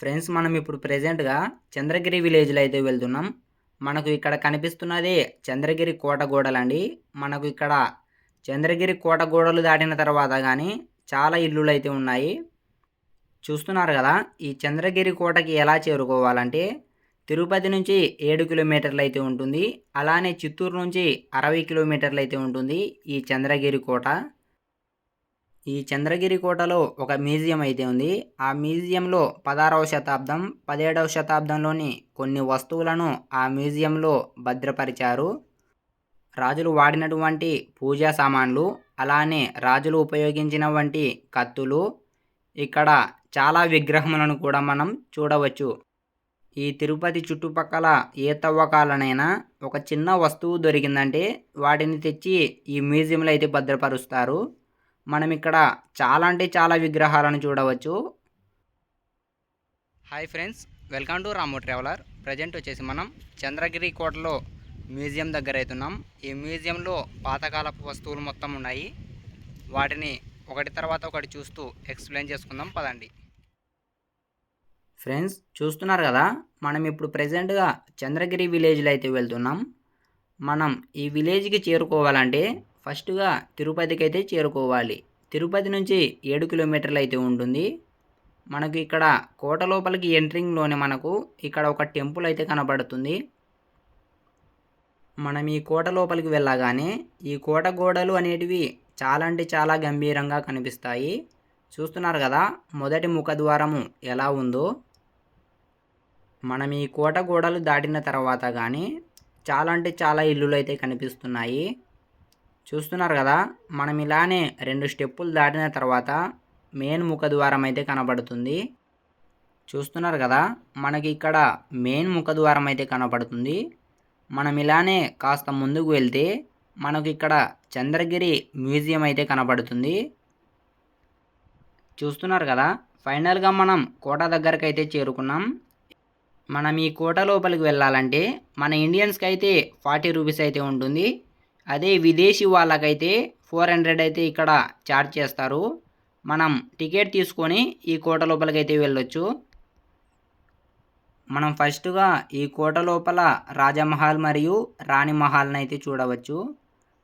Friends మనం ఇప్పుడు ప్రెజెంట్గా చంద్రగిరి విలేజ్లో అయితే వెళ్తున్నాం. మనకు ఇక్కడ కనిపిస్తున్నది చంద్రగిరి కోట గోడలండి. మనకు ఇక్కడ చంద్రగిరి కోట గోడలు దాటిన తర్వాత కానీ చాలా ఇల్లులు అయితే ఉన్నాయి. చూస్తున్నారు కదా ఈ చంద్రగిరి కోటకి ఎలా చేరుకోవాలంటే తిరుపతి నుంచి ఏడు కిలోమీటర్లు అయితే ఉంటుంది. అలానే చిత్తూరు నుంచి అరవై కిలోమీటర్లు అయితే ఉంటుంది ఈ చంద్రగిరి కోట. ఈ చంద్రగిరి కోటలో ఒక మ్యూజియం అయితే ఉంది. ఆ మ్యూజియంలో పదహారవ శతాబ్దం పదిహేడవ శతాబ్దంలోని కొన్ని వస్తువులను ఆ మ్యూజియంలో భద్రపరిచారు. రాజులు వాడినటువంటి పూజా సామాన్లు అలానే రాజులు ఉపయోగించిన వంటి కత్తులు ఇక్కడ చాలా విగ్రహములను కూడా మనం చూడవచ్చు. ఈ తిరుపతి చుట్టుపక్కల ఏ తవ్వకాలనైనా ఒక చిన్న వస్తువు దొరికిందంటే వాటిని తెచ్చి ఈ మ్యూజియంలో అయితే భద్రపరుస్తారు. మనం ఇక్కడ చాలా అంటే చాలా విగ్రహాలను చూడవచ్చు. Hi friends welcome to Ramu traveller present వచ్చేసి మనం చంద్రగిరి కోటలో మ్యూజియం దగ్గర అవుతున్నాం. ఈ మ్యూజియంలో పాతకాలపు వస్తువులు మొత్తం ఉన్నాయి. వాటిని ఒకటి తర్వాత ఒకటి చూస్తూ ఎక్స్ప్లెయిన్ చేసుకుందాం పదండి. ఫ్రెండ్స్ చూస్తున్నారు కదా మనం ఇప్పుడు ప్రజెంట్గా చంద్రగిరి విలేజ్లో అయితే వెళ్తున్నాం. మనం ఈ విలేజ్కి చేరుకోవాలంటే ఫస్ట్గా తిరుపతికి అయితే చేరుకోవాలి. తిరుపతి నుంచి ఏడు కిలోమీటర్లు అయితే ఉంటుంది. మనకు ఇక్కడ కోట లోపలికి ఎంట్రింగ్లోనే మనకు ఇక్కడ ఒక టెంపుల్ అయితే కనబడుతుంది. మనం ఈ కోట లోపలికి వెళ్ళగానే ఈ కోట గోడలు అనేటివి చాలా అంటే చాలా గంభీరంగా కనిపిస్తాయి. చూస్తున్నారు కదా మొదటి ముఖద్వారము ఎలా ఉందో. మనం ఈ కోట గోడలు దాటిన తర్వాత కానీ చాలా అంటే చాలా ఇల్లులు అయితే కనిపిస్తున్నాయి. చూస్తున్నారు కదా మనం ఇలానే రెండు స్టెప్పులు దాటిన తర్వాత మెయిన్ ముఖద్వారం అయితే కనబడుతుంది. చూస్తున్నారు కదా మనకి ఇక్కడ మెయిన్ ముఖద్వారం అయితే కనబడుతుంది. మనం ఇలానే కాస్త ముందుకు వెళ్తే మనకు ఇక్కడ చంద్రగిరి మ్యూజియం అయితే కనబడుతుంది. చూస్తున్నారు కదా ఫైనల్గా మనం కోట దగ్గరకు అయితే చేరుకున్నాం. మనం ఈ కోట లోపలికి వెళ్ళాలంటే మన ఇండియన్స్కి అయితే ఫార్టీ రూపీస్ అయితే ఉంటుంది. అదే విదేశీ వాళ్ళకైతే ఫోర్ హండ్రెడ్ అయితే ఇక్కడ ఛార్జ్ చేస్తారు. మనం టికెట్ తీసుకొని ఈ కోట లోపలికైతే అయితే వెళ్ళొచ్చు. మనం ఫస్ట్గా ఈ కోట లోపల రాజమహల్ మరియు రాణి మహల్ని అయితే చూడవచ్చు.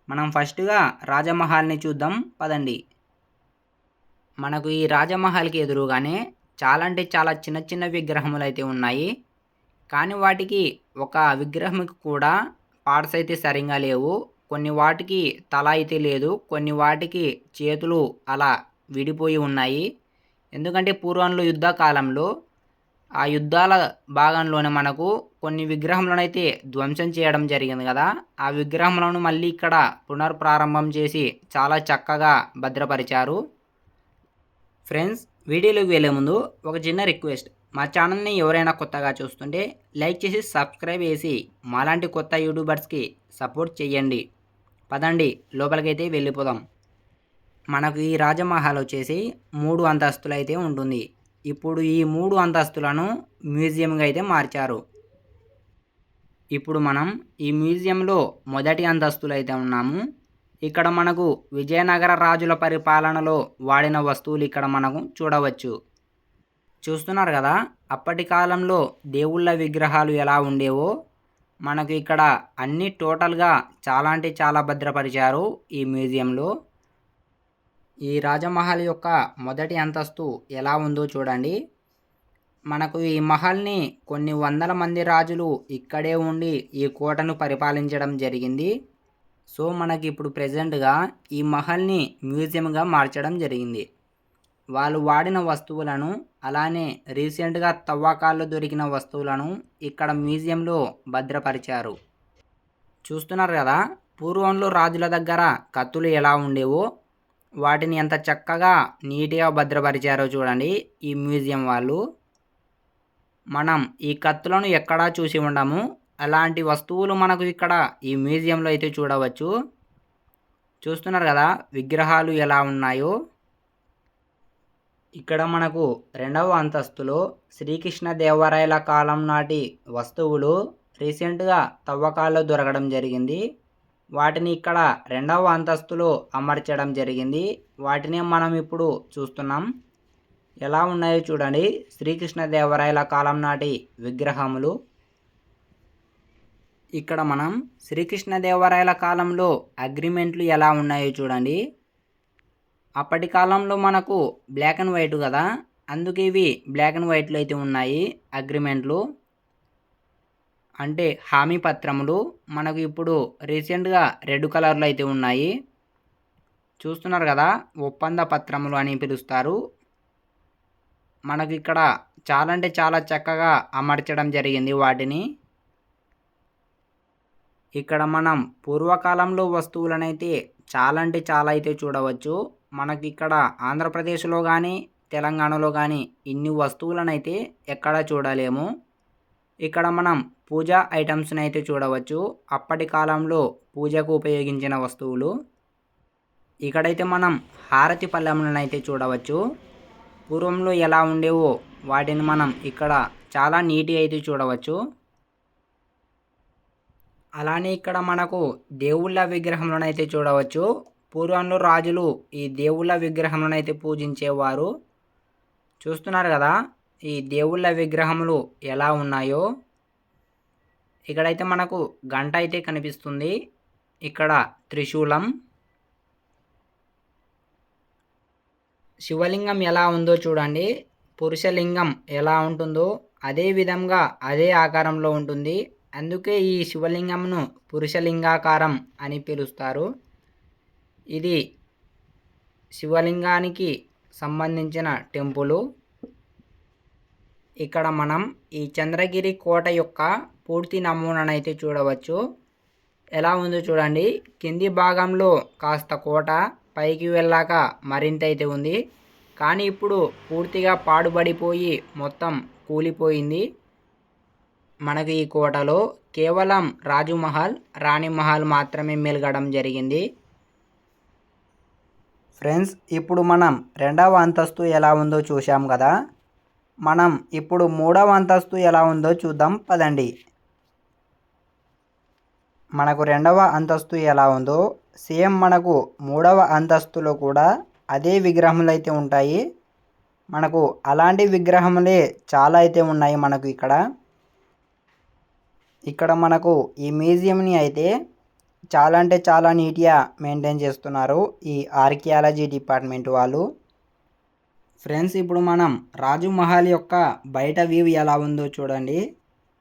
మనం ఫస్ట్గా రాజమహల్ని చూద్దాం. పదండి. మనకు ఈ రాజమహల్కి ఎదురుగానే చాలా అంటే చాలా చిన్న చిన్న విగ్రహములు అయితే ఉన్నాయి. కానీ వాటికి ఒక విగ్రహంకి కూడా పార్ట్స్ అయితే సరిగా లేవు. కొన్ని వాటికి తల అయితే లేదు కొన్ని వాటికి చేతులు అలా విడిపోయి ఉన్నాయి. ఎందుకంటే పూర్వంలో యుద్ధ కాలంలో ఆ యుద్ధాల భాగంలోనే మనకు కొన్ని విగ్రహములను అయితే ధ్వంసం చేయడం జరిగింది కదా. ఆ విగ్రహములను మళ్ళీ ఇక్కడ పునర్ప్రారంభం చేసి చాలా చక్కగా భద్రపరిచారు. ఫ్రెండ్స్ వీడియోలోకి వెళ్ళే ముందు ఒక చిన్న రిక్వెస్ట్. మా ఛానల్ని ఎవరైనా కొత్తగా చూస్తుంటే లైక్ చేసి సబ్స్క్రైబ్ చేసి మాలాంటి కొత్త యూట్యూబర్స్కి సపోర్ట్ చేయండి పదండి లోపలికైతే వెళ్ళిపోదాం. మనకు ఈ రాజమహల్ వచ్చేసి మూడు అంతస్తులు అయితే ఉంటుంది. ఇప్పుడు ఈ మూడు అంతస్తులను మ్యూజియంగా అయితే మార్చారు. ఇప్పుడు మనం ఈ మ్యూజియంలో మొదటి అంతస్తులు అయితే ఉన్నాము. ఇక్కడ మనకు విజయనగర రాజుల పరిపాలనలో వాడిన వస్తువులు ఇక్కడ మనకు చూడవచ్చు. చూస్తున్నారు కదా అప్పటి కాలంలో దేవుళ్ళ విగ్రహాలు ఎలా ఉండేవో మనకు ఇక్కడ అన్ని టోటల్గా చాలా అంటే చాలా భద్రపరిచారు ఈ మ్యూజియంలో. ఈ రాజమహల్ యొక్క మొదటి అంతస్తు ఎలా ఉందో చూడండి. మనకు ఈ మహల్ని కొన్ని వందల మంది రాజులు ఇక్కడే ఉండి ఈ కోటను పరిపాలించడం జరిగింది. సో మనకి ఇప్పుడు ప్రజెంట్గా ఈ మహల్ని మ్యూజియంగా మార్చడం జరిగింది. వాళ్ళు వాడిన వస్తువులను అలానే రీసెంట్గా తవ్వకాల్లో దొరికిన వస్తువులను ఇక్కడ మ్యూజియంలో భద్రపరిచారు. చూస్తున్నారు కదా పూర్వంలో రాజుల దగ్గర కత్తులు ఎలా ఉండేవో వాటిని ఎంత చక్కగా నీట్గా భద్రపరిచారో చూడండి ఈ మ్యూజియం వాళ్ళు. మనం ఈ కత్తులను ఎక్కడా చూసి ఉండము. అలాంటి వస్తువులు మనకు ఇక్కడ ఈ మ్యూజియంలో అయితే చూడవచ్చు. చూస్తున్నారు కదా విగ్రహాలు ఎలా ఉన్నాయో. ఇక్కడ మనకు రెండవ అంతస్తులో శ్రీకృష్ణ దేవరాయల కాలం నాటి వస్తువులు రీసెంట్గా తవ్వకాల్లో దొరకడం జరిగింది. వాటిని ఇక్కడ రెండవ అంతస్తులో అమర్చడం జరిగింది. వాటిని మనం ఇప్పుడు చూస్తున్నాం. ఎలా ఉన్నాయో చూడండి. శ్రీకృష్ణదేవరాయల కాలం నాటి విగ్రహములు. ఇక్కడ మనం శ్రీకృష్ణదేవరాయల కాలంలో అగ్రిమెంట్లు ఎలా ఉన్నాయో చూడండి. అప్పటి కాలంలో మనకు బ్లాక్ అండ్ వైట్ కదా. అందుకే ఇవి బ్లాక్ అండ్ వైట్లో అయితే ఉన్నాయి అగ్రిమెంట్లు అంటే హామీ పత్రములు. మనకు ఇప్పుడు రీసెంట్గా రెడ్ కలర్లో అయితే ఉన్నాయి. చూస్తున్నారు కదా ఒప్పంద పత్రములు అని పిలుస్తారు. మనకు ఇక్కడ చాలా అంటే చాలా చక్కగా అమర్చడం జరిగింది వాటిని. ఇక్కడ మనం పూర్వకాలంలో వస్తువులనైతే చాలా అంటే చాలా అయితే చూడవచ్చు. మనకి ఇక్కడ ఆంధ్రప్రదేశ్లో కానీ తెలంగాణలో కానీ ఇన్ని వస్తువులనైతే ఎక్కడ చూడలేము. ఇక్కడ మనం పూజా ఐటమ్స్ని అయితే చూడవచ్చు. అప్పటి కాలంలో పూజకు ఉపయోగించిన వస్తువులు. ఇక్కడైతే మనం హారతి పళ్ళెములను అయితే చూడవచ్చు. పూర్వంలో ఎలా ఉండేవో వాటిని మనం ఇక్కడ చాలా నీటి అయితే చూడవచ్చు. అలానే ఇక్కడ మనకు దేవుళ్ళ విగ్రహంలోనైతే అయితే చూడవచ్చు. పూర్వంలో రాజులు ఈ దేవుళ్ళ విగ్రహంలోనైతే అయితే పూజించేవారు. చూస్తున్నారు కదా ఈ దేవుళ్ళ విగ్రహములు ఎలా ఉన్నాయో. ఇక్కడైతే మనకు గంట అయితే కనిపిస్తుంది. ఇక్కడ త్రిశూలం. శివలింగం ఎలా ఉందో చూడండి. పురుషలింగం ఎలా ఉంటుందో అదే విధంగా అదే ఆకారంలో ఉంటుంది. అందుకే ఈ శివలింగంను పురుషలింగాకారం అని పిలుస్తారు. ఇది శివలింగానికి సంబంధించిన టెంపులు. ఇక్కడ మనం ఈ చంద్రగిరి కోట యొక్క పూర్తి నమూనానైతే చూడవచ్చు. ఎలా ఉందో చూడండి. కింది భాగంలో కాస్త కోట పైకి వెళ్ళాక మరింత అయితే ఉంది. కానీ ఇప్పుడు పూర్తిగా పాడుబడిపోయి మొత్తం కూలిపోయింది. మనకు ఈ కోటలో కేవలం రాజుమహల్ రాణిమహల్ మాత్రమే మెలగడం జరిగింది. ఫ్రెండ్స్ ఇప్పుడు మనం రెండవ అంతస్తు ఎలా ఉందో చూసాం కదా. మనం ఇప్పుడు మూడవ అంతస్తు ఎలా ఉందో చూద్దాం పదండి. మనకు రెండవ అంతస్తు ఎలా ఉందో సేమ్ మనకు మూడవ అంతస్తులో కూడా అదే విగ్రహములు అయితే ఉంటాయి. మనకు అలాంటి విగ్రహములే చాలా అయితే ఉన్నాయి మనకు ఇక్కడ. ఇక్కడ మనకు ఈ మ్యూజియంని అయితే చాలా అంటే చాలా నీట్గా మెయింటైన్ చేస్తున్నారు ఈ ఆర్కియాలజీ డిపార్ట్మెంట్ వాళ్ళు. ఫ్రెండ్స్ ఇప్పుడు మనం రాజు మహల్ యొక్క బయట వ్యూ ఎలా ఉందో చూడండి.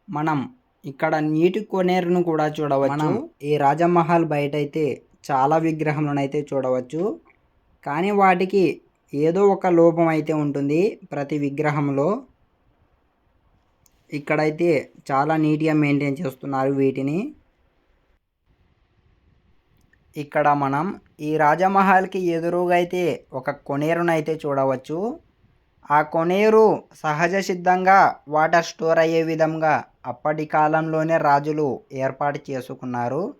మనం ఇక్కడ నీటి కొనేరును కూడా చూడవచ్చు. ఈ రాజమహల్ బయట అయితే చాలా విగ్రహములను అయితే చూడవచ్చు. కానీ వాటికి ఏదో ఒక లోపం అయితే ఉంటుంది ప్రతి విగ్రహంలో. ఇక్కడైతే చాలా నీట్గా మెయింటైన్ చేస్తున్నారు వీటిని. ఇక్కడ మనం ఈ రాజమహల్కి ఎదురుగా అయితే ఒక కొనేరును అయితే చూడవచ్చు. ఆ కొనేరు సహజ సిద్ధంగా వాటర్ స్టోర్ అయ్యే విధంగా అప్పటి కాలంలోనే రాజులు ఏర్పాటు చేసుకున్నారు.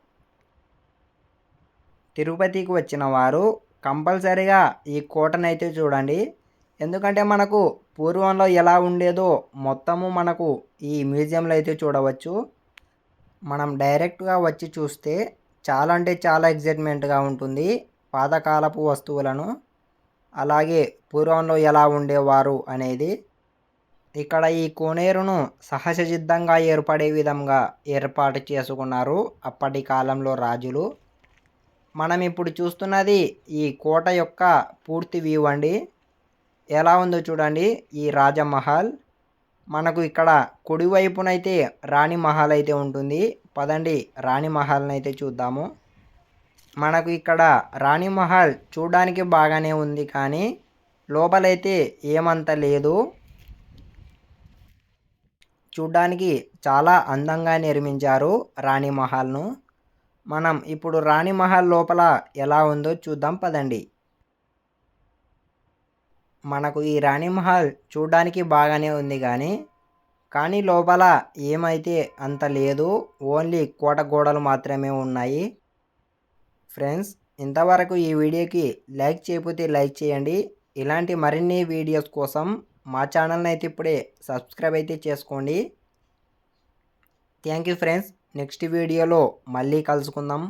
తిరుపతికి వచ్చిన వారు కంపల్సరిగా ఈ కోటనైతే చూడండి. ఎందుకంటే మనకు పూర్వంలో ఎలా ఉండేదో మొత్తము మనకు ఈ మ్యూజియంలో అయితే చూడవచ్చు. మనం డైరెక్ట్గా వచ్చి చూస్తే చాలా అంటే చాలా ఎగ్జైట్మెంట్గా ఉంటుంది పాతకాలపు వస్తువులను. అలాగే పూర్వంలో ఎలా ఉండేవారు అనేది. ఇక్కడ ఈ కోనేరును సహజసిద్ధంగా ఏర్పడే విధంగా ఏర్పాటు చేసుకున్నారు అప్పటి కాలంలో రాజులు. మనం ఇప్పుడు చూస్తున్నది ఈ కోట యొక్క పూర్తి వ్యూ అండి. ఎలా ఉందో చూడండి. ఈ రాజమహల్ మనకు ఇక్కడ కుడివైపునైతే రాణి మహల్ అయితే ఉంటుంది. పదండి రాణి మహల్ని అయితే చూద్దాము. మనకు ఇక్కడ రాణి మహల్ చూడడానికి బాగానే ఉంది కానీ లోపలైతే ఏమంత లేదు. చూడ్డానికి చాలా అందంగా నిర్మించారు రాణి మహల్ను. మనం ఇప్పుడు రాణి మహల్ లోపల ఎలా ఉందో చూద్దాం. పదండి. మనకు ఈ రాణి మహల్ చూడడానికి బాగానే ఉంది కానీ కానీ లోపల ఏమైతే అంత లేదు ఓన్లీ కోట గోడలు మాత్రమే ఉన్నాయి. ఫ్రెండ్స్ ఇంతవరకు ఈ వీడియోకి లైక్ చేయకపోతే లైక్ చేయండి. ఇలాంటి మరిన్ని వీడియోస్ కోసం మా ఛానల్ని అయితే ఇప్పుడే సబ్స్క్రైబ్ అయితే చేసుకోండి. Thank you friends. నెక్స్ట్ వీడియోలో మళ్ళీ కలుసుకుందాం.